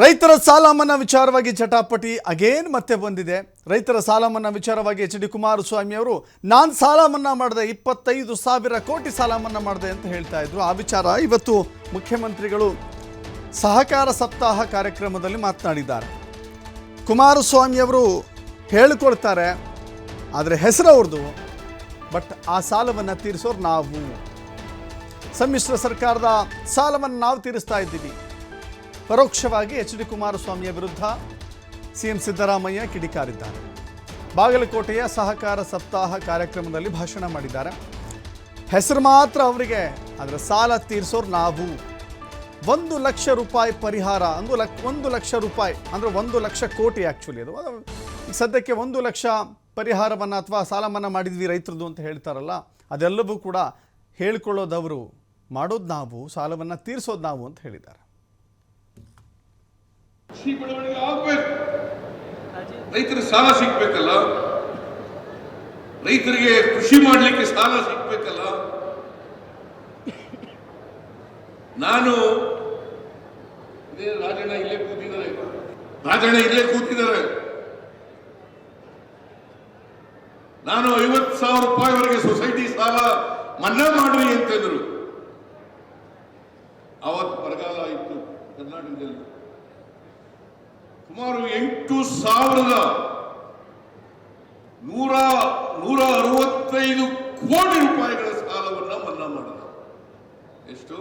ರೈತರ ಸಾಲ ಮನ್ನಾ ವಿಚಾರವಾಗಿ ಚಟಾಪಟಿ ಅಗೇನ್ ಮತ್ತೆ ಬಂದಿದೆ. ರೈತರ ಸಾಲ ಮನ್ನಾ ವಿಚಾರವಾಗಿ ಎಚ್ ಡಿ ಕುಮಾರಸ್ವಾಮಿ ಅವರು, ನಾನು ಸಾಲ ಮನ್ನಾ ಮಾಡಿದೆ, ಇಪ್ಪತ್ತೈದು ಸಾವಿರ ಕೋಟಿ ಸಾಲ ಮನ್ನಾ ಮಾಡಿದೆ ಅಂತ ಹೇಳ್ತಾ ಇದ್ರು. ಆ ವಿಚಾರ ಇವತ್ತು ಮುಖ್ಯಮಂತ್ರಿಗಳು ಸಹಕಾರ ಸಪ್ತಾಹ ಕಾರ್ಯಕ್ರಮದಲ್ಲಿ ಮಾತನಾಡಿದ್ದಾರೆ. ಕುಮಾರಸ್ವಾಮಿ ಅವರು ಹೇಳಿಕೊಳ್ತಾರೆ, ಆದರೆ ಹೆಸರು ಅವ್ರದ್ದು ಬಟ್ ಆ ಸಾಲವನ್ನು ತೀರಿಸೋರು ನಾವು. ಸಮ್ಮಿಶ್ರ ಸರ್ಕಾರದ ಸಾಲವನ್ನು ನಾವು ತೀರಿಸ್ತಾ ಇದ್ದೀವಿ. ಪರೋಕ್ಷವಾಗಿ ಎಚ್ ಡಿ ಕುಮಾರಸ್ವಾಮಿಯ ವಿರುದ್ಧ ಸಿಎಂ ಸಿದ್ದರಾಮಯ್ಯ ಕಿಡಿಕಾರಿದ್ದಾರೆ. ಬಾಗಲಕೋಟೆಯ ಸಹಕಾರ ಸಪ್ತಾಹ ಕಾರ್ಯಕ್ರಮದಲ್ಲಿ ಭಾಷಣ ಮಾಡಿದ್ದಾರೆ. ಹೆಸರು ಮಾತ್ರ ಅವರಿಗೆ ಅದರ ಸಾಲ ತೀರಿಸೋರು ನಾವು. ಒಂದು ಲಕ್ಷ ರೂಪಾಯಿ ಪರಿಹಾರ ಅಂದು ಲಕ್, ಒಂದು ಲಕ್ಷ ರೂಪಾಯಿ, ಅಂದರೆ ಒಂದು ಲಕ್ಷ ಕೋಟಿ ಆ್ಯಕ್ಚುಲಿ ಅದು. ಸದ್ಯಕ್ಕೆ ಒಂದು ಲಕ್ಷ ಪರಿಹಾರವನ್ನು ಅಥವಾ ಸಾಲ ಮನ್ನಾ ಮಾಡಿದ್ವಿ ರೈತರದ್ದು ಅಂತ ಹೇಳ್ತಾರಲ್ಲ, ಅದೆಲ್ಲವೂ ಕೂಡ ಹೇಳ್ಕೊಳ್ಳೋದವರು ಮಾಡೋದು ನಾವು, ಸಾಲವನ್ನು ತೀರಿಸೋದು ನಾವು ಅಂತ ಹೇಳಿದ್ದಾರೆ. ಕೃಷಿ ಬೆಳವಣಿಗೆ ಆಗಬೇಕು ರೈತರ ಸಾಲ ಸಿಗ್ಬೇಕಲ್ಲ? ರೈತರಿಗೆ ಕೃಷಿ ಮಾಡಲಿಕ್ಕೆ ಸಾಲ ಸಿಗ್ಬೇಕಲ್ಲ? ನಾನು ರಾಜಣ್ಣ ಇಲ್ಲೇ ಕೂತಿದ್ದಾರೆ? ರಾಜಣ್ಣ ಇಲ್ಲೇ ಕೂತಿದ್ದಾರೆ. ನಾನು ಐವತ್ತು ಸಾವಿರ ರೂಪಾಯಿವರೆಗೆ ಸೊಸೈಟಿ ಸಾಲ ಮನ್ನಾ ಮಾಡ್ರಿ ಅಂತಂದ್ರು. ಅವತ್ತು ಬರಗಾಲ ಇತ್ತು ಕರ್ನಾಟಕದಲ್ಲಿ. ಸುಮಾರು ಎಂಟು ಸಾವಿರದ ನೂರ ನೂರ ಅರವತ್ತೈದು ಕೋಟಿ ರೂಪಾಯಿಗಳ ಸಾಲವನ್ನು ಮನ್ನಾ ಮಾಡಿದ. ಎಷ್ಟು?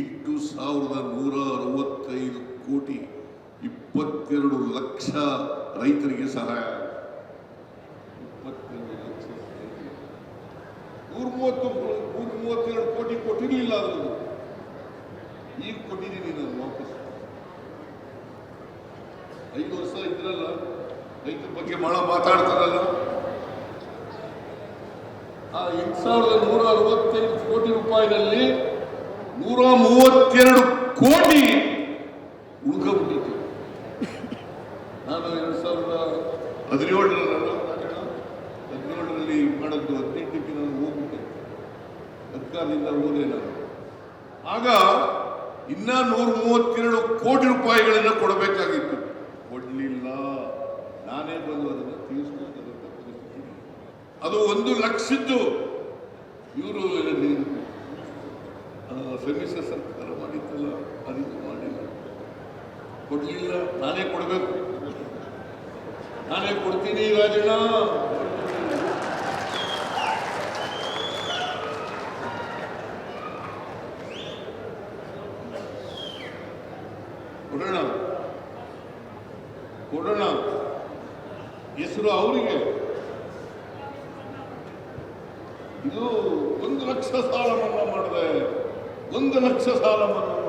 ಎಂಟು ಸಾವಿರದ ನೂರ ಅರವತ್ತೈದು ಕೋಟಿ ಇಪ್ಪತ್ತೆರಡು ಲಕ್ಷ ರೈತರಿಗೆ ಸಹಾಯ. ಇಪ್ಪತ್ತೆರಡು ಲಕ್ಷ. ನೂರ ಮೂವತ್ತು ನೂರ ಮೂವತ್ತೆರಡು ಕೋಟಿ ಕೊಟ್ಟಿರಲಿಲ್ಲ ಅದು ಈಗ ಕೊಟ್ಟಿದ್ದೀನಿ ನಾನು ವಾಪಸ್ ಐದು ವರ್ಷ ಇದ್ರಲ್ಲ, ರೈತರ ಬಗ್ಗೆ ಬಹಳ ಮಾತಾಡ್ತಾರಲ್ಲ. ಆ ಎಂಟು ಸಾವಿರದ ನೂರ ಅರವತ್ತೈದು ಕೋಟಿ ರೂಪಾಯಿನಲ್ಲಿ ನೂರ ಮೂವತ್ತೆರಡು ಕೋಟಿ ಉಳ್ಕೊಂಡ್ಬಿಟ್ಟಿತ್ತು ನಾನು ಎರಡು ಸಾವಿರದ ಹದಿನೇಳರಲ್ಲ ಹದಿನೇಳರಲ್ಲಿ ಮಾಡಿದ್ದು ಹದಿನೆಂಟಕ್ಕೆ ನಾನು ಹೋಗ್ಬಿಟ್ಟೆ. ಸರ್ಕಾರದಿಂದ ಹೋದೆ ನಾನು. ಆಗ ಇನ್ನೂ ನೂರ ಮೂವತ್ತೆರಡು ಕೋಟಿ ರೂಪಾಯಿಗಳನ್ನು ಕೊಡಬೇಕಾಗಿತ್ತು ಕೊಡ್ಲಿಲ್ಲ ನಾನೇ ಬಂದು ಅದನ್ನು ತೀರಿಸಬೇಕಾದಂತ ಪರಿಸ್ಥಿತಿ ಅದು ಒಂದು ಲಕ್ಷದ್ದು. ಇವರು ಸಮ್ಮಿಶ್ರ ಸರ್ಕಾರ ಮಾಡಿತ್ತಲ್ಲ ಅದಕ್ಕೆ ಮಾಡಿಲ್ಲ. ಕೊಡಲಿಲ್ಲ, ನಾನೇ ಕೊಡಬೇಕು. ನಾನೇ ಕೊಡ್ತೀನಿ ರಾಜಣ್ಣ. ಕೊಡೋಣ. ಕೊಡೋಣ. ಹೆಸರು ಅವರಿಗೆ. ಇದು ಒಂದು ಲಕ್ಷ ಸಾಲ ಮನ್ನಾ ಮಾಡಿದೆ. ಒಂದು ಲಕ್ಷ ಸಾಲ ಮನ್ನಾ